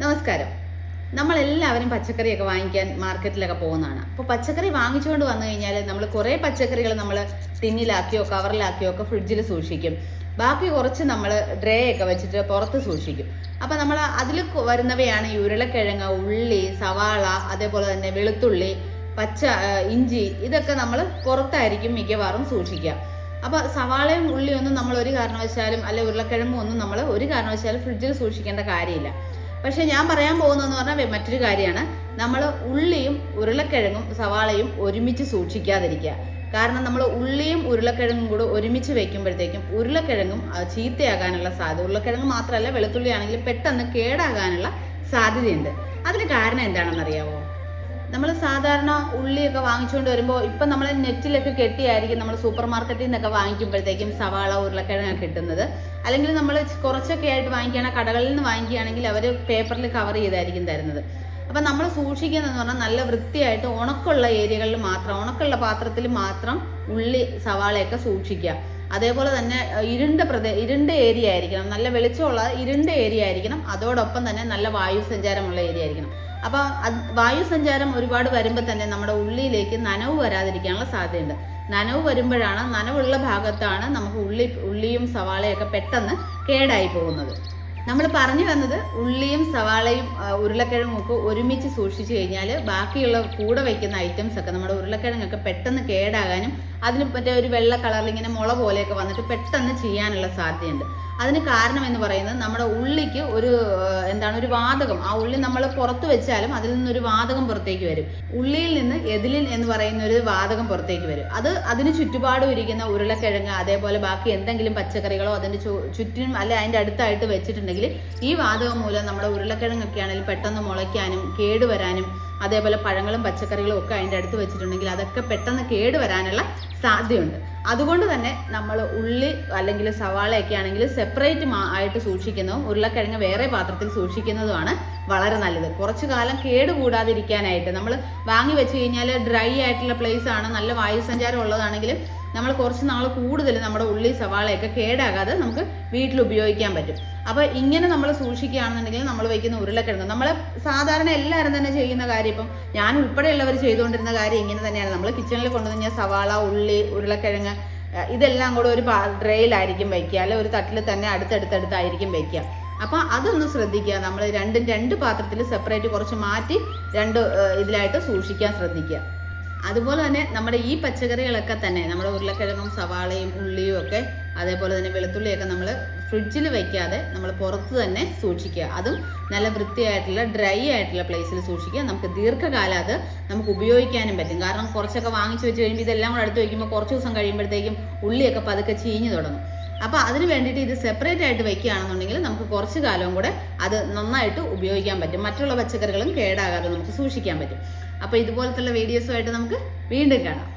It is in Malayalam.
നമസ്കാരം. നമ്മളെല്ലാവരും പച്ചക്കറിയൊക്കെ വാങ്ങിക്കാൻ മാർക്കറ്റിലൊക്കെ പോകുന്നതാണ്. അപ്പോൾ പച്ചക്കറി വാങ്ങിച്ചുകൊണ്ട് വന്നു കഴിഞ്ഞാൽ നമ്മൾ കുറേ പച്ചക്കറികൾ നമ്മൾ ടിന്നിലാക്കിയോ കവറിലാക്കിയോ ഒക്കെ ഫ്രിഡ്ജിൽ സൂക്ഷിക്കും. ബാക്കി കുറച്ച് നമ്മൾ ഡ്രേ ഒക്കെ വെച്ചിട്ട് പുറത്ത് സൂക്ഷിക്കും. അപ്പോൾ നമ്മൾ അതിൽ വരുന്നവയാണ് ഈ ഉരുളക്കിഴങ്ങ് ഉള്ളി സവാള അതേപോലെ തന്നെ വെളുത്തുള്ളി പച്ച ഇഞ്ചി ഇതൊക്കെ നമ്മൾ പുറത്തായിരിക്കും മിക്കവാറും സൂക്ഷിക്കുക. അപ്പോൾ സവാളയും ഉള്ളിയൊന്നും നമ്മൾ ഒരു കാരണവശാലും അല്ലെ ഉരുളക്കിഴങ്ങും ഒന്നും നമ്മൾ ഒരു കാരണവശാലും ഫ്രിഡ്ജിൽ സൂക്ഷിക്കേണ്ട കാര്യമില്ല. പക്ഷെ ഞാൻ പറയാൻ പോകുന്നതെന്ന് പറഞ്ഞാൽ മറ്റൊരു കാര്യമാണ്. നമ്മൾ ഉള്ളിയും ഉരുളക്കിഴങ്ങും സവാളയും ഒരുമിച്ച് സൂക്ഷിക്കാതിരിക്കുക. കാരണം നമ്മൾ ഉള്ളിയും ഉരുളക്കിഴങ്ങും കൂടെ ഒരുമിച്ച് വെക്കുമ്പോഴത്തേക്കും ഉരുളക്കിഴങ്ങും ചീത്തയാകാനുള്ള സാധ്യത ഉരുളക്കിഴങ്ങ് മാത്രമല്ല വെളുത്തുള്ളി പെട്ടെന്ന് കേടാകാനുള്ള സാധ്യതയുണ്ട്. അതിന് കാരണം എന്താണെന്ന് അറിയാമോ നമ്മൾ സാധാരണ ഉള്ളിയൊക്കെ വാങ്ങിച്ചുകൊണ്ട് വരുമ്പോൾ ഇപ്പം നമ്മൾ നെറ്റിലൊക്കെ കെട്ടിയായിരിക്കും നമ്മൾ സൂപ്പർ മാർക്കറ്റിൽ നിന്നൊക്കെ വാങ്ങിക്കുമ്പോഴത്തേക്കും സവാള ഉരുളക്കിഴങ്ങ് കിട്ടുന്നത്. അല്ലെങ്കിൽ നമ്മൾ കുറച്ചൊക്കെ ആയിട്ട് വാങ്ങിക്കുകയാണ് കടകളിൽ നിന്ന് വാങ്ങിക്കുകയാണെങ്കിൽ അവർ പേപ്പറിൽ കവർ ചെയ്തായിരിക്കും തരുന്നത്. അപ്പം നമ്മൾ സൂക്ഷിക്കുന്നതെന്ന് പറഞ്ഞാൽ നല്ല വൃത്തിയായിട്ട് ഉണക്കുള്ള ഏരിയകളിൽ മാത്രം ഉണക്കുള്ള പാത്രത്തിൽ മാത്രം ഉള്ളി സവാളയൊക്കെ സൂക്ഷിക്കുക. അതേപോലെ തന്നെ ഇരുണ്ട പ്രദേ ഇരുണ്ട ഏരിയ ആയിരിക്കണം. നല്ല വെളിച്ചമുള്ള ഇരുണ്ട ഏരിയ ആയിരിക്കണം. അതോടൊപ്പം തന്നെ നല്ല വായു സഞ്ചാരമുള്ള ഏരിയ ആയിരിക്കണം. അപ്പോൾ അത് വായു സഞ്ചാരം ഒരുപാട് വരുമ്പോൾ തന്നെ നമ്മുടെ ഉള്ളിയിലേക്ക് നനവ് വരാതിരിക്കാനുള്ള സാധ്യതയുണ്ട്. നനവ് വരുമ്പോഴാണ് നനവുള്ള ഭാഗത്താണ് നമുക്ക് ഉള്ളി ഉള്ളിയും സവാളയൊക്കെ പെട്ടെന്ന് കേടായി പോകുന്നത്. നമ്മൾ പറഞ്ഞു വന്നത് ഉള്ളിയും സവാളയും ഉരുളക്കിഴങ്ങും ഒക്കെ ഒരുമിച്ച് സൂക്ഷിച്ചു കഴിഞ്ഞാൽ ബാക്കിയുള്ള കൂടെ വയ്ക്കുന്ന ഐറ്റംസ് ഒക്കെ നമ്മുടെ ഉരുളക്കിഴങ്ങൊക്കെ പെട്ടെന്ന് കേടാകാനും അതിന് മറ്റേ ഒരു വെള്ള കളറിൽ ഇങ്ങനെ മുള പോലെയൊക്കെ വന്നിട്ട് പെട്ടെന്ന് ചെയ്യാനുള്ള സാധ്യതയുണ്ട്. അതിന് കാരണം എന്ന് പറയുന്നത് നമ്മുടെ ഉള്ളിക്ക് ഒരു എന്താണ് ഒരു വാതകം. ആ ഉള്ളി നമ്മൾ പുറത്ത് വെച്ചാലും അതിൽ നിന്നൊരു വാതകം പുറത്തേക്ക് വരും. ഉള്ളിയിൽ നിന്ന് എതിലിൻ എന്ന് പറയുന്ന ഒരു വാതകം പുറത്തേക്ക് വരും. അത് അതിന് ചുറ്റുപാടും ഇരിക്കുന്ന ഉരുളക്കിഴങ്ങ് അതേപോലെ ബാക്കി എന്തെങ്കിലും പച്ചക്കറികളോ അതിന്റെ ചുറ്റിനും അല്ലെ അതിന്റെ അടുത്തായിട്ട് വെച്ചിട്ടുണ്ടെങ്കിൽ ഈ വാതകം മൂലം നമ്മുടെ ഉരുളക്കിഴങ്ങൊക്കെ ആണെങ്കിൽ പെട്ടെന്ന് മുളയ്ക്കാനും കേടുവരാനും അതേപോലെ പഴങ്ങളും പച്ചക്കറികളും ഒക്കെ അതിന്റെ അടുത്ത് വെച്ചിട്ടുണ്ടെങ്കിൽ അതൊക്കെ പെട്ടെന്ന് കേടുവരാനുള്ള സാധ്യതയുണ്ട്. അതുകൊണ്ട് തന്നെ നമ്മൾ ഉള്ളി അല്ലെങ്കിൽ സവാളയൊക്കെ ആണെങ്കിൽ സെപ്പറേറ്റ് ആയിട്ട് സൂക്ഷിക്കുന്നതും ഉരുളക്കിഴങ്ങ് വേറെ പാത്രത്തിൽ സൂക്ഷിക്കുന്നതുമാണ് വളരെ നല്ലത്. കുറച്ചു കാലം കേട് കൂടാതിരിക്കാനായിട്ട് നമ്മൾ വാങ്ങി വെച്ച് കഴിഞ്ഞാൽ ഡ്രൈ ആയിട്ടുള്ള പ്ലേസ് ആണ് നല്ല വായു സഞ്ചാരം ഉള്ളതാണെങ്കിൽ നമ്മൾ കുറച്ച് നാൾ കൂടുതൽ നമ്മുടെ ഉള്ളി സവാളയൊക്കെ കേടാകാതെ നമുക്ക് വീട്ടിൽ ഉപയോഗിക്കാൻ പറ്റും. അപ്പോൾ ഇങ്ങനെ നമ്മൾ സൂക്ഷിക്കുകയാണെന്നുണ്ടെങ്കിൽ നമ്മൾ വയ്ക്കുന്ന ഉരുളക്കിഴങ്ങ്. നമ്മൾ സാധാരണ എല്ലാവരും തന്നെ ചെയ്യുന്ന കാര്യം ഇപ്പം ഞാൻ ഉൾപ്പെടെയുള്ളവർ ചെയ്തുകൊണ്ടിരുന്ന കാര്യം ഇങ്ങനെ തന്നെയാണ്. നമ്മൾ കിച്ചണിൽ കൊണ്ടുവന്ന് സവാള ഉള്ളി ഉരുളക്കിഴങ്ങ് ഇതെല്ലാം കൂടെ ഒരു ട്രേയിലായിരിക്കും വയ്ക്കുക അല്ലെ ഒരു തട്ടിൽ തന്നെ അടുത്തടുത്തടുത്തായിരിക്കും വയ്ക്കുക അപ്പോൾ അതൊന്ന് ശ്രദ്ധിക്കുക. നമ്മൾ രണ്ടും രണ്ട് പാത്രത്തിൽ സെപ്പറേറ്റ് കുറച്ച് മാറ്റി രണ്ട് ഇതിലായിട്ട് സൂക്ഷിക്കാൻ ശ്രദ്ധിക്കുക. അതുപോലെ തന്നെ നമ്മുടെ ഈ പച്ചക്കറികളൊക്കെ തന്നെ നമ്മുടെ ഉരുളക്കിഴങ്ങും സവാളയും ഉള്ളിയും ഒക്കെ അതേപോലെ തന്നെ വെളുത്തുള്ളിയൊക്കെ നമ്മൾ ഫ്രിഡ്ജിൽ വെക്കാതെ നമ്മൾ പുറത്ത് തന്നെ സൂക്ഷിക്കുക. അതും നല്ല വൃത്തിയായിട്ടുള്ള ഡ്രൈ ആയിട്ടുള്ള പ്ലേസിൽ സൂക്ഷിക്കുക. നമുക്ക് ദീർഘകാലം അത് നമുക്ക് ഉപയോഗിക്കാനും പറ്റും. കാരണം കുറച്ചൊക്കെ വാങ്ങിച്ചു വെച്ച് കഴിയുമ്പോൾ ഇതെല്ലാം കൂടെ അടുത്ത് വയ്ക്കുമ്പോൾ കുറച്ച് ദിവസം കഴിയുമ്പോഴത്തേക്കും ഉള്ളിയൊക്കെ പതുക്കെ ചീഞ്ഞു തുടങ്ങും. അപ്പോൾ അതിന് വേണ്ടിയിട്ട് ഇത് സെപ്പറേറ്റ് ആയിട്ട് വെക്കുകയാണെന്നുണ്ടെങ്കിൽ നമുക്ക് കുറച്ച് കാലവും കൂടെ അത് നന്നായിട്ട് ഉപയോഗിക്കാൻ പറ്റും. മറ്റുള്ള പച്ചക്കറികളും കേടാകാതെ നമുക്ക് സൂക്ഷിക്കാൻ പറ്റും. അപ്പോൾ ഇതുപോലത്തുള്ള വീഡിയോസുമായിട്ട് നമുക്ക് വീണ്ടും കാണാം.